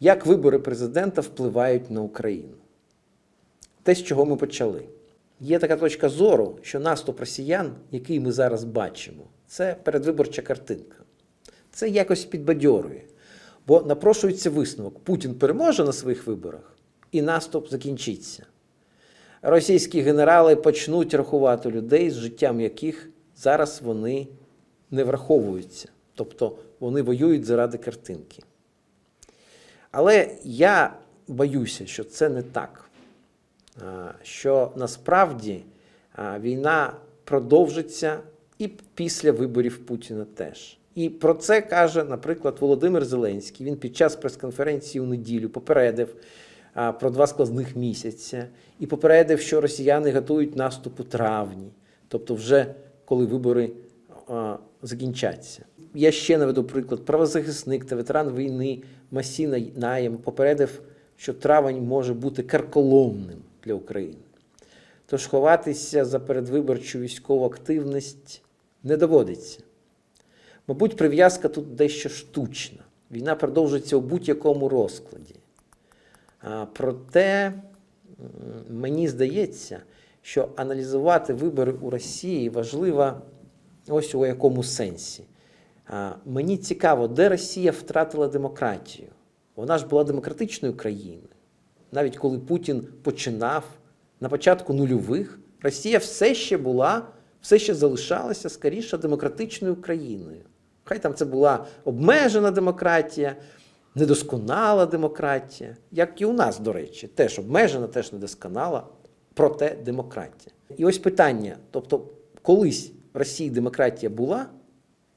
як вибори президента впливають на Україну. Те, з чого ми почали. Є така точка зору, що наступ росіян, який ми зараз бачимо, це передвиборча картинка. Це якось підбадьорює. Бо напрошується висновок: Путін переможе на своїх виборах, і наступ закінчиться. Російські генерали почнуть рахувати людей, з життям яких зараз вони не враховуються. Тобто вони воюють заради картинки. Але я боюся, що це не так. Що насправді війна продовжиться і після виборів Путіна теж. І про це каже, наприклад, Володимир Зеленський. Він під час прес-конференції у неділю попередив про два складних місяця і попередив, що росіяни готують наступ у травні, тобто вже коли вибори закінчаться. Я ще наведу приклад. Правозахисник та ветеран війни Масіна Наєм попередив, що травень може бути карколомним для України. Тож ховатися за передвиборчу військову активність не доводиться. Мабуть, прив'язка тут дещо штучна. Війна продовжується у будь-якому розкладі. А, Проте мені здається, що аналізувати вибори у Росії важливо ось у якому сенсі. Мені цікаво, де Росія втратила демократію. Вона ж була демократичною країною. Навіть коли Путін починав на початку нульових, Росія все ще була, все ще залишалася скоріше демократичною країною. Хай там це була обмежена демократія, недосконала демократія, як і у нас, до речі, теж обмежена, теж недосконала, проте демократія. І ось питання: тобто, колись Росії демократія була,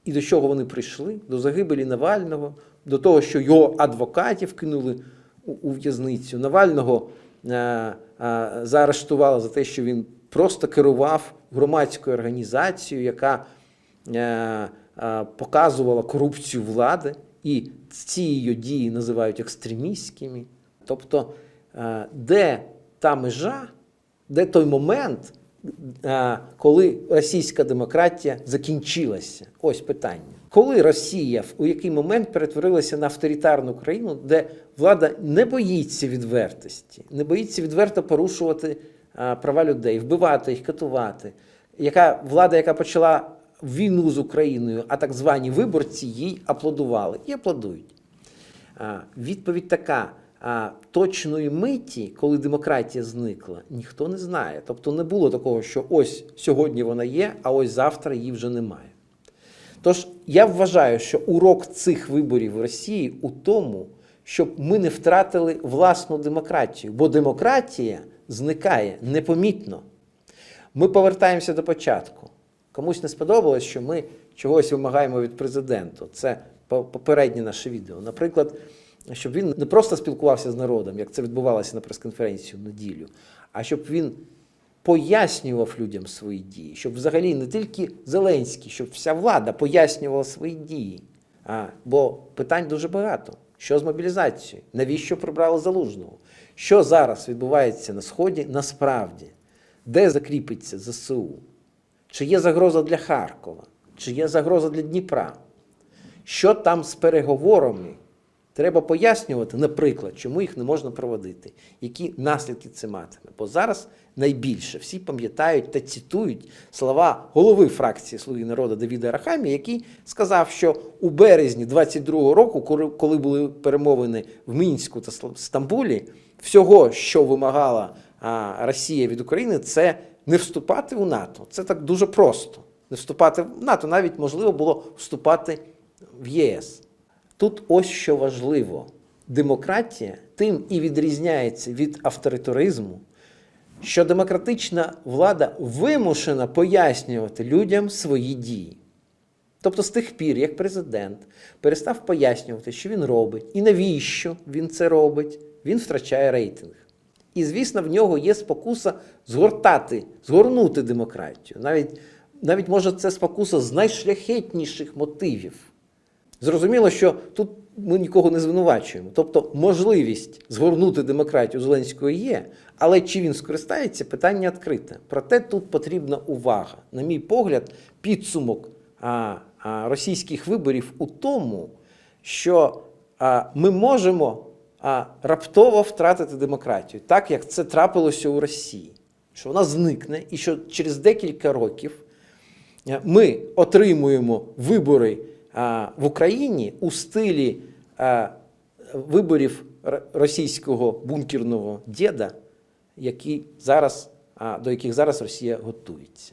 і до чого вони прийшли? До загибелі Навального, до того, що його адвокатів кинули у, у в'язницю. Навального е, е, заарештували за те, що він просто керував громадською організацією, яка е, е, показувала корупцію влади, і ці її дії називають екстремістськими. Тобто, е, де та межа, де той момент, коли російська демократія закінчилася? Ось питання. Коли Росія у який момент перетворилася на авторитарну країну, де влада не боїться відвертості, не боїться відверто порушувати права людей, вбивати їх, катувати, яка влада, яка почала війну з Україною, а так звані виборці їй аплодували і аплодують. Відповідь така: а, точної миті, коли демократія зникла, ніхто не знає. Тобто не було такого, що ось сьогодні вона є, а ось завтра її вже немає. Тож я вважаю, що урок цих виборів в Росії у тому, щоб ми не втратили власну демократію, бо демократія зникає непомітно. Ми повертаємося до початку. Комусь не сподобалось, що ми чогось вимагаємо від президента. Це попереднє наше відео. Наприклад, щоб він не просто спілкувався з народом, як це відбувалося на прес-конференції в неділю, а щоб він пояснював людям свої дії, щоб взагалі не тільки Зеленський, щоб вся влада пояснювала свої дії. А, бо питань дуже багато. Що з мобілізацією? Навіщо прибрали залужного? Що зараз відбувається на Сході насправді? Де закріпиться ЗСУ? Чи є загроза для Харкова? Чи є загроза для Дніпра? Що там з переговорами? Треба пояснювати, наприклад, чому їх не можна проводити, які наслідки це матиме. Бо зараз найбільше всі пам'ятають та цитують слова голови фракції Слуги народу Давіда Рахамі, який сказав, що у березні 22-го року, коли- були перемовини в Мінську та Стамбулі, всього, що вимагала Росія від України, це не вступати у НАТО. Це так дуже просто. Не вступати в НАТО, навіть можливо було вступати в ЄС. Тут ось що важливо: демократія тим і відрізняється від авторитаризму, що демократична влада вимушена пояснювати людям свої дії. Тобто з тих пір, як президент перестав пояснювати, що він робить і навіщо він це робить, він втрачає рейтинг. І, звісно, в нього є спокуса згортати, згорнути демократію. Навіть, навіть може це спокуса з найшляхетніших мотивів. Зрозуміло, що тут ми нікого не звинувачуємо. Тобто можливість згорнути демократію Зеленського є, але чи він скористається, питання відкрите. Проте тут потрібна увага. На мій погляд, підсумок російських виборів у тому, що ми можемо раптово втратити демократію, так як це трапилося у Росії, що вона зникне, і що через декілька років ми отримуємо вибори в Україні у стилі виборів російського бункерного діда, які зараз, до яких зараз Росія готується.